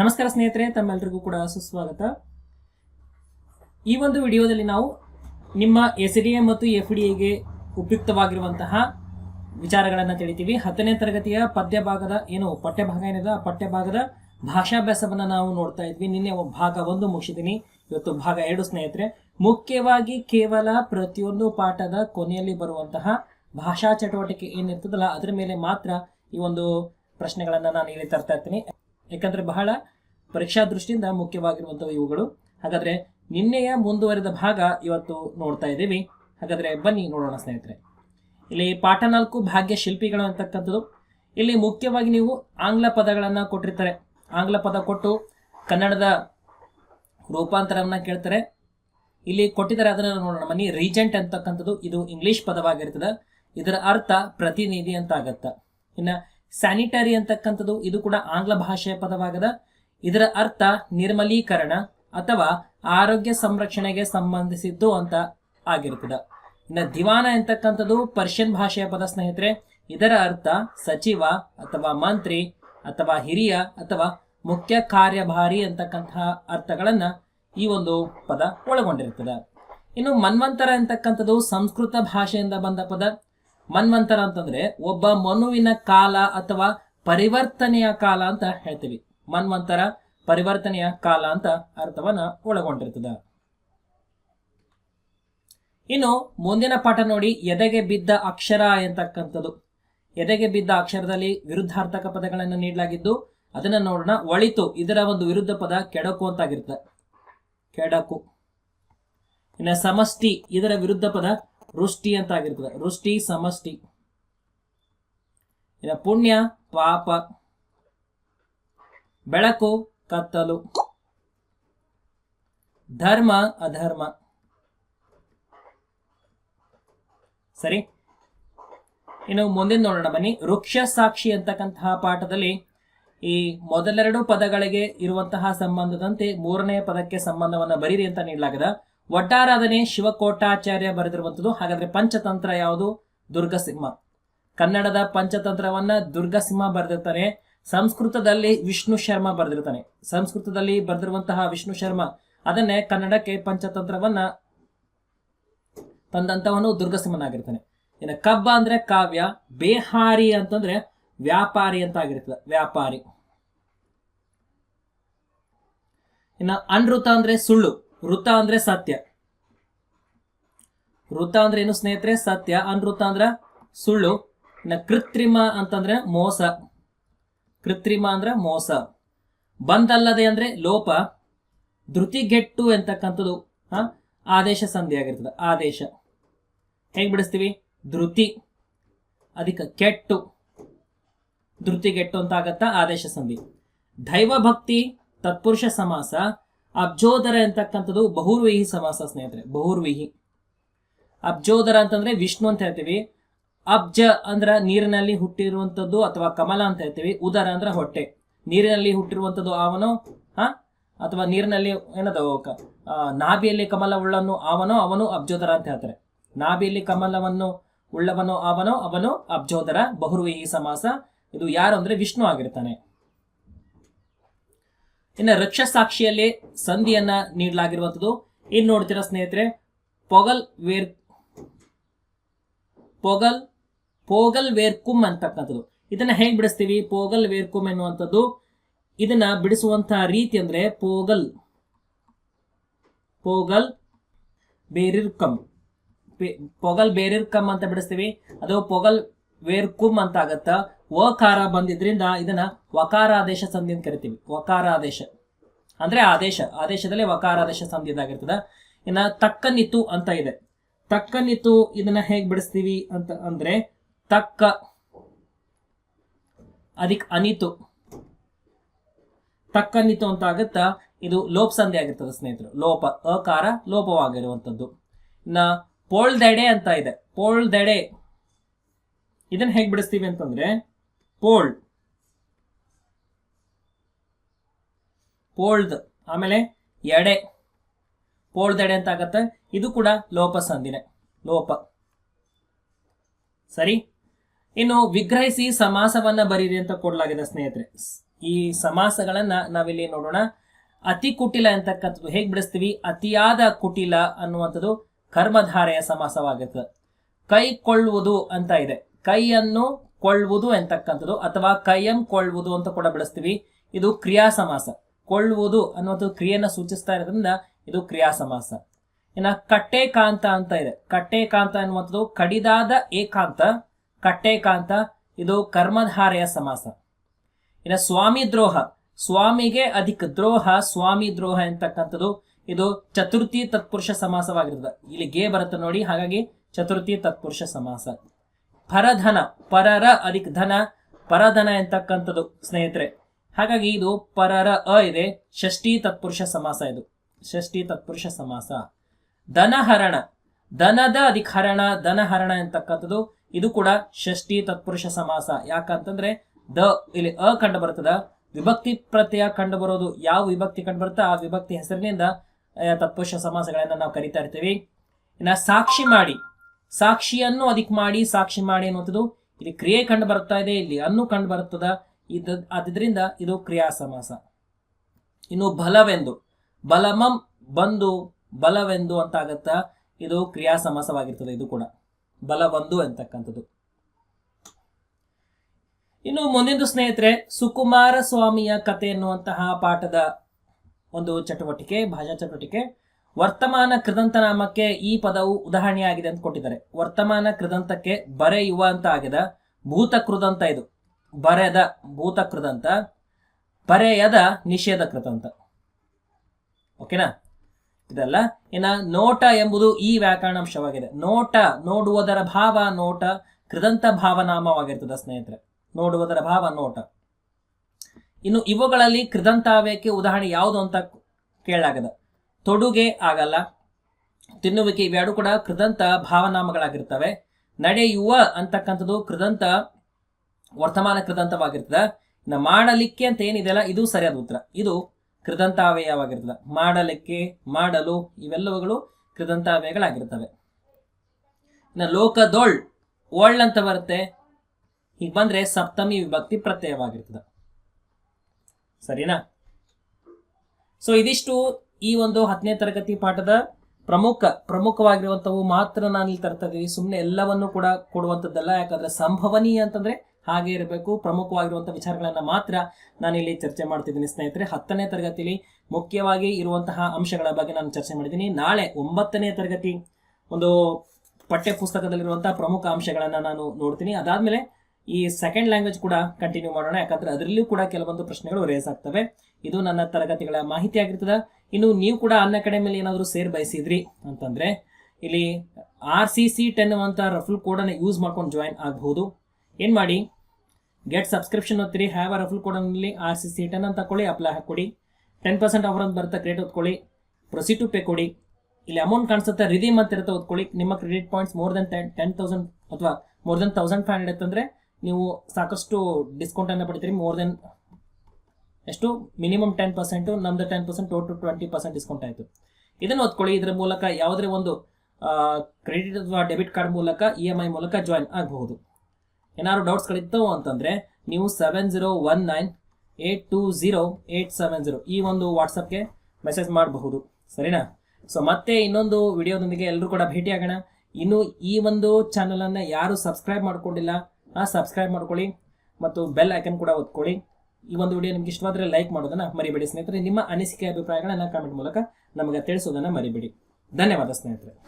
ನಮಸ್ಕಾರ ಸ್ನೇಹಿತರೆ ತಮ್ಮೆಲ್ಲರಿಗೂ ಕೂಡ ಸುಸ್ವಾಗತ. ಈ ಒಂದು ವಿಡಿಯೋದಲ್ಲಿ ನಾವು ನಿಮ್ಮ ಎಸ್ ಡಿ ಎ ಮತ್ತು ಎಫ್ ಡಿ ಎಗೆ ಉಪಯುಕ್ತವಾಗಿರುವಂತಹ ವಿಚಾರಗಳನ್ನು ತಿಳಿತೀವಿ. ಹತ್ತನೇ ತರಗತಿಯ ಪದ್ಯ ಭಾಗದ ಏನು, ಪಠ್ಯಭಾಗ ಏನಿದೆ? ಆ ಪಠ್ಯಭಾಗದ ಭಾಷಾಭ್ಯಾಸವನ್ನು ನಾವು ನೋಡ್ತಾ ಇದ್ವಿ. ನಿನ್ನೆ ಭಾಗ ಒಂದು ಮುಗಿಸಿದ್ದೀನಿ ಇವತ್ತು ಭಾಗ ಎರಡು ಸ್ನೇಹಿತರೆ. ಮುಖ್ಯವಾಗಿ ಕೇವಲ ಪ್ರತಿಯೊಂದು ಪಾಠದ ಕೊನೆಯಲ್ಲಿ ಬರುವಂತಹ ಭಾಷಾ ಚಟುವಟಿಕೆ ಏನಿರ್ತದಲ್ಲ, ಅದರ ಮೇಲೆ ಮಾತ್ರ ಈ ಒಂದು ಪ್ರಶ್ನೆಗಳನ್ನು ನಾನು ಇಲ್ಲಿ ತರ್ತಾ ಇರ್ತೀನಿ. ಯಾಕಂದ್ರೆ ಬಹಳ ಪರೀಕ್ಷಾ ದೃಷ್ಟಿಯಿಂದ ಮುಖ್ಯವಾಗಿರುವಂಥವು ಇವುಗಳು. ಹಾಗಾದ್ರೆ ನಿನ್ನೆಯ ಮುಂದುವರೆದ ಭಾಗ ಇವತ್ತು ನೋಡ್ತಾ ಇದ್ದೀವಿ. ಹಾಗಾದ್ರೆ ಬನ್ನಿ ನೋಡೋಣ ಸ್ನೇಹಿತರೆ. ಇಲ್ಲಿ ಪಾಠ ನಾಲ್ಕು ಭಾಗ್ಯ ಶಿಲ್ಪಿಗಳು ಅಂತಕ್ಕಂಥದ್ದು. ಇಲ್ಲಿ ಮುಖ್ಯವಾಗಿ ನೀವು ಆಂಗ್ಲ ಪದಗಳನ್ನು ಕೊಟ್ಟಿರ್ತಾರೆ. ಆಂಗ್ಲ ಪದ ಕೊಟ್ಟು ಕನ್ನಡದ ರೂಪಾಂತರವನ್ನ ಕೇಳ್ತಾರೆ. ಇಲ್ಲಿ ಕೊಟ್ಟಿದ್ದಾರೆ ಅದನ್ನು ನೋಡೋಣ. ಮನಿ ರೀಜೆಂಟ್ ಅಂತಕ್ಕಂಥದ್ದು. ಇದು ಇಂಗ್ಲಿಷ್ ಪದವಾಗಿರ್ತದೆ. ಇದರ ಅರ್ಥ ಪ್ರತಿನಿಧಿ ಅಂತ ಆಗತ್ತ. ಇನ್ನ ಸ್ಯಾನಿಟರಿ ಅಂತಕ್ಕಂಥದ್ದು, ಇದು ಕೂಡ ಆಂಗ್ಲ ಭಾಷೆಯ ಪದವಾಗದ. ಇದರ ಅರ್ಥ ನಿರ್ಮಲೀಕರಣ ಅಥವಾ ಆರೋಗ್ಯ ಸಂರಕ್ಷಣೆಗೆ ಸಂಬಂಧಿಸಿದ್ದು ಅಂತ ಆಗಿರ್ತದೆ ಇನ್ನು ದಿವಾನ ಎಂತಕ್ಕಂಥದ್ದು ಪರ್ಷಿಯನ್ ಭಾಷೆಯ ಪದ ಸ್ನೇಹಿತರೆ, ಇದರ ಅರ್ಥ ಸಚಿವ ಅಥವಾ ಮಂತ್ರಿ ಅಥವಾ ಹಿರಿಯ ಅಥವಾ ಮುಖ್ಯ ಕಾರ್ಯಭಾರಿ ಅಂತಕ್ಕಂತಹ ಅರ್ಥಗಳನ್ನ ಈ ಒಂದು ಪದ ಒಳಗೊಂಡಿರ್ತದೆ ಇನ್ನು ಮನ್ವಂತರ ಅಂತಕ್ಕಂಥದ್ದು ಸಂಸ್ಕೃತ ಭಾಷೆಯಿಂದ ಬಂದ ಪದ. ಮನ್ವಂತರ ಅಂತಂದ್ರೆ ಒಬ್ಬ ಮನುವಿನ ಕಾಲ ಅಥವಾ ಪರಿವರ್ತನೆಯ ಕಾಲ ಅಂತ ಹೇಳ್ತೀವಿ. ಮನ್ವಂತರ ಪರಿವರ್ತನೆಯ ಕಾಲ ಅಂತ ಅರ್ಥವನ್ನ ಒಳಗೊಂಡಿರ್ತದ. ಇನ್ನು ಮುಂದಿನ ಪಾಠ ನೋಡಿ ಎದೆಗೆ ಬಿದ್ದ ಅಕ್ಷರ ಎಂತಕ್ಕಂಥದ್ದು. ಎದೆಗೆ ಬಿದ್ದ ಅಕ್ಷರದಲ್ಲಿ ವಿರುದ್ಧಾರ್ಥಕ ಪದಗಳನ್ನು ನೀಡಲಾಗಿದ್ದು, ಅದನ್ನ ನೋಡೋಣ. ಒಳಿತು, ಇದರ ಒಂದು ವಿರುದ್ಧ ಪದ ಕೆಡಕು ಅಂತಾಗಿರ್ತದೆ ಕೆಡಕು. ಇನ್ನು ಸಮಷ್ಟಿ, ಇದರ ವಿರುದ್ಧ ಪದ ವೃಷ್ಟಿ ಅಂತ ಆಗಿರ್ತದೆ. ರುಷ್ಟಿ, ಸಮಷ್ಟಿ. ಇನ್ನು ಪುಣ್ಯ, ಪಾಪ. ಬೆಳಕು, ಕತ್ತಲು. ಧರ್ಮ, ಅಧರ್ಮ. ಸರಿ? ಇನ್ನು ಮುಂದಿನ ನೋಡೋಣ ಬನ್ನಿ. ವೃಕ್ಷ ಸಾಕ್ಷಿ ಅಂತಕ್ಕಂತಹ ಪಾಠದಲ್ಲಿ ಈ ಮೊದಲೆರಡು ಪದಗಳಿಗೆ ಇರುವಂತಹ ಸಂಬಂಧದಂತೆ ಮೂರನೇ ಪದಕ್ಕೆ ಸಂಬಂಧವನ್ನ ಬರೀರಿ ಅಂತ ನೀಡಲಾಗದ. ಒಟ್ಟಾರಾಧನೆ ಶಿವಕೋಟಾಚಾರ್ಯ ಬರೆದಿರುವಂಥದ್ದು. ಹಾಗಾದ್ರೆ ಪಂಚತಂತ್ರ ಯಾವುದು? ದುರ್ಗಸಿಂಹ. ಕನ್ನಡದ ಪಂಚತಂತ್ರವನ್ನ ದುರ್ಗಸಿಂಹ ಬರೆದಿರ್ತಾನೆ. ಸಂಸ್ಕೃತದಲ್ಲಿ ವಿಷ್ಣು ಶರ್ಮ ಬರೆದಿರ್ತಾನೆ. ಸಂಸ್ಕೃತದಲ್ಲಿ ಬರೆದಿರುವಂತಹ ವಿಷ್ಣು ಶರ್ಮ, ಅದನ್ನೇ ಕನ್ನಡಕ್ಕೆ ಪಂಚತಂತ್ರವನ್ನ ತಂದಂತವನು ದುರ್ಗಸಿಂಹನಾಗಿರ್ತಾನೆ. ಇನ್ನು ಕಬ್ಬ ಅಂದ್ರೆ ಕಾವ್ಯ, ಬೇಹಾರಿ ಅಂತಂದ್ರೆ ವ್ಯಾಪಾರಿ ಅಂತ ಆಗಿರ್ತದೆ. ವ್ಯಾಪಾರಿ. ಇನ್ನ ಅನೃತ ಅಂದ್ರೆ ಸುಳ್ಳು. ವೃತ ಅಂದ್ರೆ ಸತ್ಯ. ವೃತ್ತ ಅಂದ್ರೆ ಏನು ಸ್ನೇಹಿತರೆ? ಸತ್ಯ. ಅನೃತ ಅಂದ್ರ ಸುಳ್ಳು. ಕೃತ್ರಿಮ ಅಂತಂದ್ರೆ ಮೋಸ. ಕೃತ್ರಿಮ ಅಂದ್ರೆ ಮೋಸ. ಬಂದಲ್ಲದೆ ಅಂದ್ರೆ ಲೋಪ. ಧೃತಿಗೆಟ್ಟು ಎಂತಕ್ಕಂಥದ್ದು, ಹಾ? ಆದೇಶ ಸಂಧಿ ಆಗಿರ್ತದೆ. ಆದೇಶ. ಹೆಂಗ್ ಬಿಡಿಸ್ತೀವಿ? ಧೃತಿ. ಅದಕ್ಕೆ ಕೆಟ್ಟು. ಧೃತಿಗೆಟ್ಟು ಅಂತ ಆಗತ್ತಾ ಆದೇಶ ಸಂಧಿ. ದೈವ ಭಕ್ತಿ ತತ್ಪುರುಷ ಸಮಾಸ ಅಬ್ಜೋದರ ಅಂತಕ್ಕಂಥದ್ದು ಬಹುರ್ವಿಹಿ ಸಮಾಸ ಸ್ನೇಹಿತರೆ, ಬಹುರ್ವಿಹಿ. ಅಬ್ಜೋದರ ಅಂತಂದ್ರೆ ವಿಷ್ಣು ಅಂತ ಹೇಳ್ತೀವಿ. ಅಬ್ಜ ಅಂದ್ರ ನೀರಿನಲ್ಲಿ ಹುಟ್ಟಿರುವಂಥದ್ದು ಅಥವಾ ಕಮಲ ಅಂತ ಹೇಳ್ತೀವಿ. ಉದರ ಅಂದ್ರೆ ಹೊಟ್ಟೆ. ನೀರಿನಲ್ಲಿ ಹುಟ್ಟಿರುವಂಥದ್ದು ಅವನು ಹಾ? ಅಥವಾ ನೀರಿನಲ್ಲಿ ಏನದ ನಾಭಿಯಲ್ಲಿ ಕಮಲ ಉಳ್ಳನು ಅವನೋ ಅವನು ಅಬ್ಜೋದರ ಅಂತ ಹೇಳ್ತಾರೆ. ನಾಭಿಯಲ್ಲಿ ಕಮಲವನ್ನು ಉಳ್ಳವನೋ ಅವನೋ ಅವನು ಅಬ್ಜೋದರ, ಬಹುರ್ವಿಹಿ ಸಮಾಸ. ಇದು ಯಾರು ಅಂದ್ರೆ ವಿಷ್ಣು ಆಗಿರ್ತಾನೆ. ಇನ್ನು ರಕ್ಷ ಸಾಕ್ಷಿಯಲ್ಲಿ ಸಂಧಿಯನ್ನ ನೀಡಲಾಗಿರುವಂಥದ್ದು. ಇನ್ನು ನೋಡ್ತೀರಾ ಸ್ನೇಹಿತರೆ, ಪೊಗಲ್ ವೇರ್, ಪೊಗಲ್, ಪೋಗಲ್ ವೇರ್ಕುಮ್ ಅಂತಕ್ಕಂಥದ್ದು. ಇದನ್ನ ಹೆಂಗ್ ಬಿಡಿಸ್ತೀವಿ? ಪೋಗಲ್ ವೇರ್ಕುಮ್ ಎನ್ನುವಂಥದ್ದು. ಇದನ್ನ ಬಿಡಿಸುವಂತಹ ರೀತಿ ಅಂದ್ರೆ ಪೋಗಲ್ ಪೋಗಲ್ ಬೇರಿರ್ಕಮ್ ಕಮ್. ಪೊಗಲ್ ಬೇರಿರ್ಕಮ್ ಅಂತ ಬಿಡಿಸ್ತೀವಿ. ಅದು ಪೊಗಲ್ ವೇರ್ಕುಮ್ ಅಂತ ಆಗತ್ತ. ವಕಾರ ಬಂದಿದ್ರಿಂದ ಇದನ್ನ ವಕಾರಾದೇಶ ಸಂಧಿ ಅಂತ ಕರಿತೀವಿ. ವಕಾರಾದೇಶ. ಅಂದ್ರೆ ಆದೇಶ, ಆದೇಶದಲ್ಲಿ ವಕಾರಾದೇಶ ಸಂಧಿ ಇದಾಗಿರ್ತದೆ ಇನ್ನ ತಕ್ಕನಿತು ಅಂತ ಇದೆ. ತಕ್ಕನಿತು ಇದನ್ನ ಹೇಗೆ ಬಿಡಿಸ್ತೀವಿ ಅಂತ ಅಂದ್ರೆ ತಕ್ಕ ಅದಕ್ ಅನಿತು ತಕ್ಕನಿತು ಅಂತ ಆಗುತ್ತ? ಇದು ಲೋಪ ಸಂಧಿ ಆಗಿರ್ತದೆ ಸ್ನೇಹಿತರು. ಲೋಪ, ಅಕಾರ ಲೋಪವಾಗಿರುವಂಥದ್ದು ಇನ್ನ ಪೋಳ್ದೆಡೆ ಅಂತ ಇದೆ. ಪೋಳ್ದೆಡೆ. ಇದನ್ನ ಹೇಗೆ ಬಿಡಿಸ್ತೀವಿ ಅಂತಂದ್ರೆ ಪೋಳ್. ಪೋಳ್ದ್, ಆಮೇಲೆ ಎಡೆ ಪೋಳ್ದೆಡೆ ಅಂತ ಆಗತ್ತೆ. ಇದು ಕೂಡ ಲೋಪ ಸಂಧಿನೆ ಲೋಪ. ಸರಿ? ಇನ್ನು ವಿಗ್ರಹಿಸಿ ಸಮಾಸವನ್ನ ಬರೀರಿ ಅಂತ ಕೊಡಲಾಗಿದೆ ಸ್ನೇಹಿತರೆ. ಈ ಸಮಾಸಗಳನ್ನ ನಾವಿಲ್ಲಿ ನೋಡೋಣ. ಅತಿ ಕುಟಿಲ ಅಂತಕ್ಕಂಥದ್ದು ಹೇಗೆ ಬಿಡಿಸ್ತೀವಿ? ಅತಿಯಾದ ಕುಟಿಲ ಅನ್ನುವಂಥದ್ದು ಕರ್ಮಧಾರೆಯ ಸಮಾಸವಾಗಿರ್ತದೆ. ಕೈ ಕೊಳ್ಳುವುದು ಅಂತ ಇದೆ. ಕೈಯನ್ನು ಕೊಳ್ಳುವುದು ಅಂತಕ್ಕಂಥದ್ದು ಅಥವಾ ಕೈಯಂ ಕೊಳ್ಳುವುದು ಅಂತ ಕೂಡ ಬಿಡಿಸ್ತೀವಿ. ಇದು ಕ್ರಿಯಾ ಸಮಾಸ ಕೊಳ್ಳುವುದು ಅನ್ನುವಂಥ ಕ್ರಿಯೆಯನ್ನು ಸೂಚಿಸ್ತಾ ಇರೋದ್ರಿಂದ ಇದು ಕ್ರಿಯಾ ಸಮಾಸ. ಇನ್ನ ಕಟ್ಟೇಕಾಂತ ಅಂತ ಇದೆ. ಕಟ್ಟೇಕಾಂತ ಅನ್ನುವಂಥದ್ದು ಕಡಿದಾದ ಏಕಾಂತ ಕಟ್ಟೇಕಾಂತ ಇದು ಕರ್ಮಧಾರೆಯ ಸಮಾಸ. ಇನ್ನು ಸ್ವಾಮಿ ದ್ರೋಹ. ಸ್ವಾಮಿಗೆ ಅಧಿಕ ದ್ರೋಹ, ಸ್ವಾಮಿ ದ್ರೋಹ ಎಂತಕ್ಕಂಥದ್ದು, ಇದು ಚತುರ್ಥಿ ತತ್ಪುರುಷ ಸಮಾಸವಾಗಿರ್ತದೆ. ಇಲ್ಲಿ ಗೇ ಬರುತ್ತೆ ನೋಡಿ, ಹಾಗಾಗಿ ಚತುರ್ಥಿ ತತ್ಪುರುಷ ಸಮಾಸ. ಪರಧನ. ಪರರ ಅಧಿಕ ಧನ. ಪರಧನ ಎಂತಕ್ಕಂಥದ್ದು, ಸ್ನೇಹಿತರೆ. ಹಾಗಾಗಿ ಇದು ಪರರ ಅ ಇದೆ. ಷಷ್ಠಿ ತತ್ಪುರುಷ ಸಮಾಸ ಇದು. ಷಷ್ಠಿ ತತ್ಪುರುಷ ಸಮಾಸ. ದನಹರಣ ದನದ ಅಧಿಕರಣ ದನಹರಣ ಅಂತಕ್ಕಂಥದ್ದು ಇದು ಕೂಡ ಷಷ್ಠಿ ತತ್ಪುರುಷ ಸಮಾಸ. ಯಾಕಂತಂದ್ರೆ, ದ ಇಲ್ಲಿ ಅ ಕಂಡು ಬರ್ತದ. ವಿಭಕ್ತಿ ಪ್ರತ್ಯಯ ಕಂಡು ಬರೋದು ಯಾವ ವಿಭಕ್ತಿ ಕಂಡು ಬರುತ್ತೆ ಆ ವಿಭಕ್ತಿ ಹೆಸರಿನಿಂದ ತತ್ಪುರುಷ ಸಮಾಸಗಳನ್ನ ನಾವು ಕರಿತಾ ಇರ್ತೀವಿ. ಇನ್ನ ಸಾಕ್ಷಿ ಮಾಡಿ. ಸಾಕ್ಷಿಯನ್ನು ಅದಕ್ಕೆ ಮಾಡಿ, ಸಾಕ್ಷಿ ಮಾಡಿ ಅನ್ನುವಂಥದ್ದು, ಇಲ್ಲಿ ಕ್ರಿಯೆ ಕಂಡು ಬರ್ತಾ ಇದೆ, ಇಲ್ಲಿ ಅನ್ನು ಕಂಡು ಬರುತ್ತದ. ಇದು, ಅದರಿಂದ ಇದು ಕ್ರಿಯಾ ಸಮಾಸ ಇನ್ನು ಬಲವೆಂದು, ಬಲಮಂ ಬಂದು ಬಲವೆಂದು ಅಂತ ಆಗತ್ತಾ ಇದು ಕ್ರಿಯಾ ಸಮಾಸವಾಗಿರ್ತದೆ ಇದು ಕೂಡ. ಬಲವೊಂದು ಅಂತಕ್ಕಂಥದ್ದು ಇನ್ನು ಮುಂದಿನ ಸ್ನೇಹಿತರೆ, ಸುಕುಮಾರ ಸ್ವಾಮಿಯ ಕತೆ ಎನ್ನುವಂತಹ ಪಾಠದ ಒಂದು ಚಟುವಟಿಕೆ, ಭಾಷಾ ಚಟುವಟಿಕೆ. ವರ್ತಮಾನ ಕೃದಂತ ನಾಮಕ್ಕೆ ಈ ಪದವು ಉದಾಹರಣೆಯಾಗಿದೆ ಅಂತ ಕೊಟ್ಟಿದ್ದಾರೆ ವರ್ತಮಾನ ಕೃದಂತಕ್ಕೆ ಬರೆಯುವ ಅಂತ ಆಗಿದೆ ಭೂತ ಕೃದಂತ ಇದು. ಬರೆದ ಭೂತ ಕೃತಂತ ಬರೆಯದ ನಿಷೇಧ ಕೃತಂತ ಓಕೆನಾ? ಇದಲ್ಲ. ಇನ್ನ ನೋಟ ಎಂಬುದು ಈ ವ್ಯಾಕರಣಾಂಶವಾಗಿದೆ. ನೋಟ ನೋಡುವುದರ ಭಾವ ನೋಟ, ಕೃದಂತ ಭಾವನಾಮವಾಗಿರ್ತದೆ ಸ್ನೇಹಿತರೆ. ನೋಡುವುದರ ಭಾವ ನೋಟ. ಇನ್ನು ಇವುಗಳಲ್ಲಿ ಕೃದಂತಾವ್ಯಕ್ಕೆ ಉದಾಹರಣೆ ಯಾವುದು ಅಂತ ಕೇಳಲಾಗದ. ತೊಡುಗೆ ಆಗಲ್ಲ. ತಿನ್ನುವಿಕೆ ಇವೆರಡು ಕೂಡ ಕೃದಂತ ಭಾವನಾಮಗಳಾಗಿರ್ತವೆ. ನಡೆಯುವ ಅಂತಕ್ಕಂಥದ್ದು ಕೃದಂತ ವರ್ತಮಾನ ಕೃದಂತವಾಗಿರ್ತದೆ. ಇನ್ನು ಮಾಡಲಿಕ್ಕೆ ಅಂತ ಏನಿದೆಯಲ್ಲ, ಇದು ಸರಿಯಾದ ಉತ್ತರ. ಇದು ಕೃದಂತಾವ್ಯಯವಾಗಿರ್ತದೆ ಮಾಡಲಿಕ್ಕೆ, ಮಾಡಲು, ಇವೆಲ್ಲವುಗಳು ಕೃದಂತಾವ್ಯಯಗಳಾಗಿರ್ತವೆ ಇನ್ನು ಲೋಕದೋಳ್, ಓಳ್ ಅಂತ ಬರುತ್ತೆ. ಹೀಗೆ ಬಂದ್ರೆ ಸಪ್ತಮಿ ವಿಭಕ್ತಿ ಪ್ರತ್ಯಯವಾಗಿರ್ತದೆ. ಸರಿನಾ? ಸೊ ಇದಿಷ್ಟು ಈ ಒಂದು ಹತ್ತನೇ ತರಗತಿ ಪಾಠದ ಪ್ರಮುಖ ಪ್ರಮುಖವಾಗಿರುವಂಥವು ಮಾತ್ರ ನಾನು ಇಲ್ಲಿ ತರ್ತಾ ಇದ್ದೀವಿ ಸುಮ್ಮನೆ ಎಲ್ಲವನ್ನು ಕೂಡ ಕೊಡುವಂಥದ್ದಲ್ಲ ಯಾಕಂದ್ರೆ ಸಂಭವನೀಯ ಅಂತಂದ್ರೆ ಹಾಗೆ ಇರಬೇಕು. ಪ್ರಮುಖವಾಗಿರುವಂಥ ವಿಚಾರಗಳನ್ನು ಮಾತ್ರ ನಾನು ಇಲ್ಲಿ ಚರ್ಚೆ ಮಾಡ್ತಿದ್ದೀನಿ ಸ್ನೇಹಿತರೆ. ಹತ್ತನೇ ತರಗತಿಯಲ್ಲಿ ಮುಖ್ಯವಾಗಿ ಇರುವಂತಹ ಅಂಶಗಳ ಬಗ್ಗೆ ನಾನು ಚರ್ಚೆ ಮಾಡಿದ್ದೀನಿ. ನಾಳೆ ಒಂಬತ್ತನೇ ತರಗತಿ ಒಂದು ಪಠ್ಯ ಪುಸ್ತಕದಲ್ಲಿರುವಂತಹ ಪ್ರಮುಖ ಅಂಶಗಳನ್ನು ನಾನು ನೋಡ್ತೀನಿ. ಅದಾದಮೇಲೆ ಈ ಸೆಕೆಂಡ್ ಲ್ಯಾಂಗ್ವೇಜ್ ಕೂಡ ಕಂಟಿನ್ಯೂ ಮಾಡೋಣ. ಯಾಕಂದ್ರೆ ಅದರಲ್ಲಿಯೂ ಕೂಡ ಕೆಲವೊಂದು ಪ್ರಶ್ನೆಗಳು ರೇಸ್ ಆಗ್ತವೆ. ಇದು ನನ್ನ ತರಗತಿಗಳ ಮಾಹಿತಿ ಆಗಿರ್ತದೆ. ಇನ್ನು ನೀವು ಕೂಡ ಅನ್ ಅಕಾಡೆಮಿಯಲ್ಲಿ ಏನಾದರೂ ಸೇರ್ ಬಯಸಿದ್ರಿ ಅಂತಂದ್ರೆ ಇಲ್ಲಿ ಆರ್ ಸಿ ಸಿ ಟೆನ್ ಅಂತ ರಫಲ್ ಕೋಡನ್ನು ಯೂಸ್ ಮಾಡ್ಕೊಂಡು ಜಾಯಿನ್ ಆಗಬಹುದು. ಏನು ಮಾಡಿ? ಗೆಟ್ ಸಬ್ಸ್ಕ್ರಿಪ್ಷನ್ ಓದ್ತೀರಿ ಹ್ಯಾವ್ ಅ ರಫಲ್ ಅಲ್ಲಿ ಆರ್ ಸಿ ಸಿ ಟೆನ್ ಅಂತ ಕೊಡಿ ಅಪ್ಲೈ ಹಾಕೊಡಿ ಟೆನ್ ಪರ್ಸೆಂಟ್ ಆಫರ್ ಅಂತ ಬರುತ್ತೆ ಕ್ರೆಡಿಟ್ ಓದ್ಕೊಳ್ಳಿ. ಪ್ರೊಸೀಡ್ ಟು ಪೇ ಕೊಡಿ. ಇಲ್ಲಿ ಅಮೌಂಟ್ ಕಾಣಿಸುತ್ತೆ ರಿದೀಮ್ ಅಂತ ಇರುತ್ತೆ, ಓದ್ಕೊಳ್ಳಿ. ನಿಮ್ಮ credit points more than ten ten thousand ಅಥವಾ more than thousand five hundred ಅಂತಂದ್ರೆ ನೀವು ಸಾಕಷ್ಟು ಡಿಸ್ಕೌಂಟ್ ಅನ್ನು ಪಡಿತೀರಿ ಮೋರ್ ದೆನ್ ಎಷ್ಟು? ಮಿನಿಮಮ್ ಟೆನ್ ಪರ್ಸೆಂಟು ನಮ್ದು ten percent to twenty percent discount ಆಯಿತು. ಇದನ್ನು ಓದ್ಕೊಳ್ಳಿ. ಇದರ ಮೂಲಕ ಯಾವುದೇ ಒಂದು ಕ್ರೆಡಿಟ್ ಅಥವಾ ಡೆಬಿಟ್ ಕಾರ್ಡ್ ಮೂಲಕ ಇ ಎಂ ಐ ಮೂಲಕ ಜಾಯಿನ್ ಆಗಬಹುದು. ಏನಾದ್ರು ಡೌಟ್ಸ್ಗಳಿತ್ತು ಅಂತಂದರೆ ನೀವು seven zero one nine eight two zero eight seven zero ಈ ಒಂದು ವಾಟ್ಸಪ್ಗೆ ಮೆಸೇಜ್ ಮಾಡಬಹುದು. ಸರಿನಾ? ಸೊ ಮತ್ತೆ ಇನ್ನೊಂದು ವಿಡಿಯೋದೊಂದಿಗೆ ಎಲ್ಲರೂ ಕೂಡ ಭೇಟಿಯಾಗೋಣ. ಇನ್ನು ಈ ಒಂದು ಚಾನಲನ್ನು ಯಾರು ಸಬ್ಸ್ಕ್ರೈಬ್ ಮಾಡ್ಕೊಂಡಿಲ್ಲ, ಆ ಸಬ್ಸ್ಕ್ರೈಬ್ ಮಾಡ್ಕೊಳ್ಳಿ ಮತ್ತು ಬೆಲ್ ಐಕನ್ ಕೂಡ ಒತ್ಕೊಳ್ಳಿ. ಈ ಒಂದು ವಿಡಿಯೋ ನಿಮ್ಗೆ ಇಷ್ಟವಾದರೆ ಲೈಕ್ ಮಾಡೋದನ್ನ ಮರಿಬೇಡಿ ಸ್ನೇಹಿತರೆ. ನಿಮ್ಮ ಅನಿಸಿಕೆ, ಅಭಿಪ್ರಾಯಗಳನ್ನು ಕಾಮೆಂಟ್ ಮೂಲಕ ನಮಗೆ ತಿಳಿಸೋದನ್ನ ಮರಿಬೇಡಿ. ಧನ್ಯವಾದ ಸ್ನೇಹಿತರೆ.